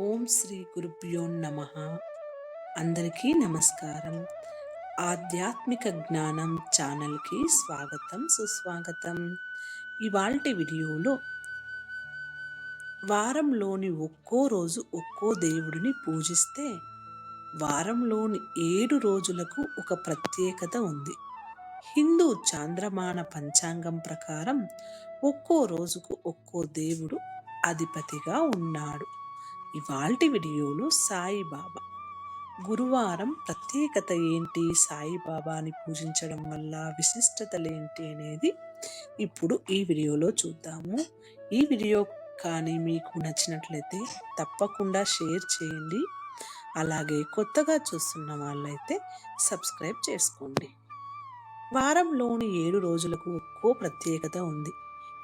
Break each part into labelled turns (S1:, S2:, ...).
S1: ఓం శ్రీ గురుభ్యో నమ. అందరికీ నమస్కారం. ఆధ్యాత్మిక జ్ఞానం ఛానల్కి స్వాగతం సుస్వాగతం. ఇవాల్టి వీడియోలో వారంలోని ఒక్కో రోజు ఒక్కో దేవుడిని పూజిస్తే వారంలోని ఏడు రోజులకు ఒక ప్రత్యేకత ఉంది. హిందూ చాంద్రమాన పంచాంగం ప్రకారం ఒక్కో రోజుకు ఒక్కో దేవుడు అధిపతిగా ఉన్నాడు. ఇవాల్టి వీడియోలో సాయిబాబా. గురువారం ప్రత్యేకత ఏంటి? సాయిబాబాని పూజించడం వల్ల విశిష్టతలేంటి అనేది ఇప్పుడు ఈ వీడియోలో చూద్దాము. ఈ వీడియో కానీ మీకు నచ్చినట్లయితే తప్పకుండా షేర్ చేయండి. అలాగే కొత్తగా చూస్తున్న వాళ్ళైతే సబ్స్క్రైబ్ చేసుకోండి. వారంలోని ఏడు రోజులకు ఒక్కో ప్రత్యేకత ఉంది.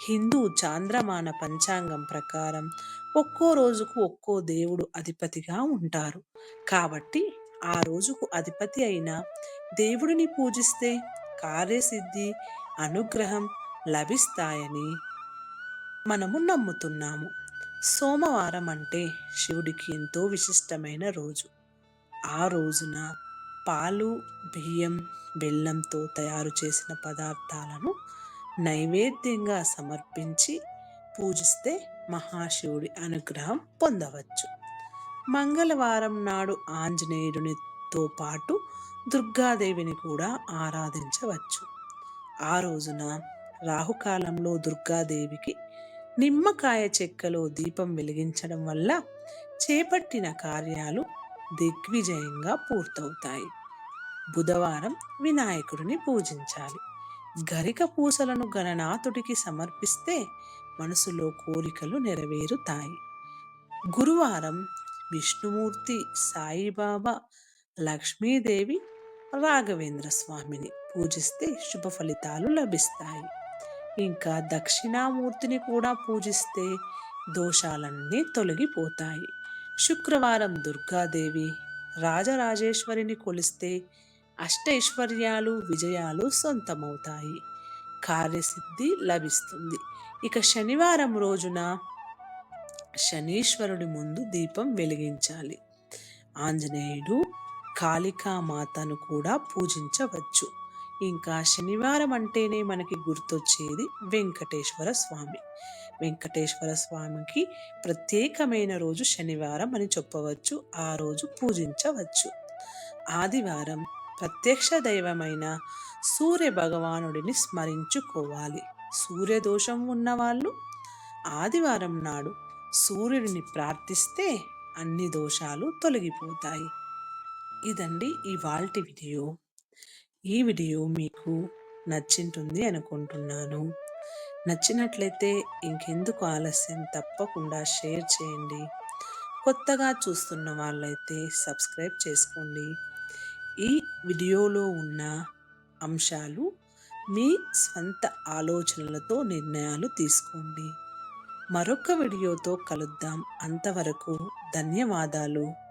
S1: హిందూ చాంద్రమాన పంచాంగం ప్రకారం ఒక్కో రోజుకు ఒక్కో దేవుడు అధిపతిగా ఉంటారు. కాబట్టి ఆ రోజుకు అధిపతి అయిన దేవుడిని పూజిస్తే కార్యసిద్ధి అనుగ్రహం లభిస్తాయని మనము నమ్ముతున్నాము. సోమవారం అంటే శివుడికి ఎంతో విశిష్టమైన రోజు. ఆ రోజున పాలు బియ్యం బెల్లంతో తయారు చేసిన పదార్థాలను నైవేద్యంగా సమర్పించి పూజిస్తే మహాశివుడి అనుగ్రహం పొందవచ్చు. మంగళవారం నాడు ఆంజనేయుడితో పాటు దుర్గాదేవిని కూడా ఆరాధించవచ్చు. ఆ రోజున రాహుకాలంలో దుర్గాదేవికి నిమ్మకాయ చెక్కలో దీపం వెలిగించడం వల్ల చేపట్టిన కార్యాలు దిగ్విజయంగా పూర్తవుతాయి. బుధవారం వినాయకుడిని పూజించాలి. గరిక పూసలను గణనాథుడికి సమర్పిస్తే మనసులో కోరికలు నెరవేరుతాయి. గురువారం విష్ణుమూర్తి సాయిబాబా లక్ష్మీదేవి రాఘవేంద్ర స్వామిని పూజిస్తే శుభ ఫలితాలు లభిస్తాయి. ఇంకా దక్షిణామూర్తిని కూడా పూజిస్తే దోషాలన్నీ తొలగిపోతాయి. శుక్రవారం దుర్గాదేవి రాజరాజేశ్వరిని కొలిస్తే అష్టైశ్వర్యాలు విజయాలు సొంతమవుతాయి. కార్యసిద్ధి లభిస్తుంది. ఇక శనివారం రోజున శనీశ్వరుడి ముందు దీపం వెలిగించాలి. ఆంజనేయుడు కాళికామాతను కూడా పూజించవచ్చు. ఇంకా శనివారం అంటేనే మనకి గుర్తొచ్చేది వెంకటేశ్వర స్వామి. వెంకటేశ్వర స్వామికి ప్రత్యేకమైన రోజు శనివారం అని చెప్పవచ్చు. ఆ రోజు పూజించవచ్చు. ఆదివారం ప్రత్యక్ష దైవమైన సూర్య భగవానుడిని స్మరించుకోవాలి. సూర్యదోషం ఉన్నవాళ్ళు ఆదివారం నాడు సూర్యుడిని ప్రార్థిస్తే అన్ని దోషాలు తొలగిపోతాయి. ఇదండి ఇవాల్టి వీడియో. ఈ వీడియో మీకు నచ్చింటుంది అనుకుంటున్నాను. నచ్చినట్లయితే ఇంకెందుకు ఆలస్యం తప్పకుండా షేర్ చేయండి. కొత్తగా చూస్తున్న వాళ్ళైతే సబ్స్క్రైబ్ చేసుకోండి. ఈ వీడియోలో ఉన్న అంశాలు మీ స్వంత ఆలోచనలతో నిర్ణయాలు తీసుకోండి. మరొక వీడియోతో కలుద్దాం. అంతవరకు ధన్యవాదాలు.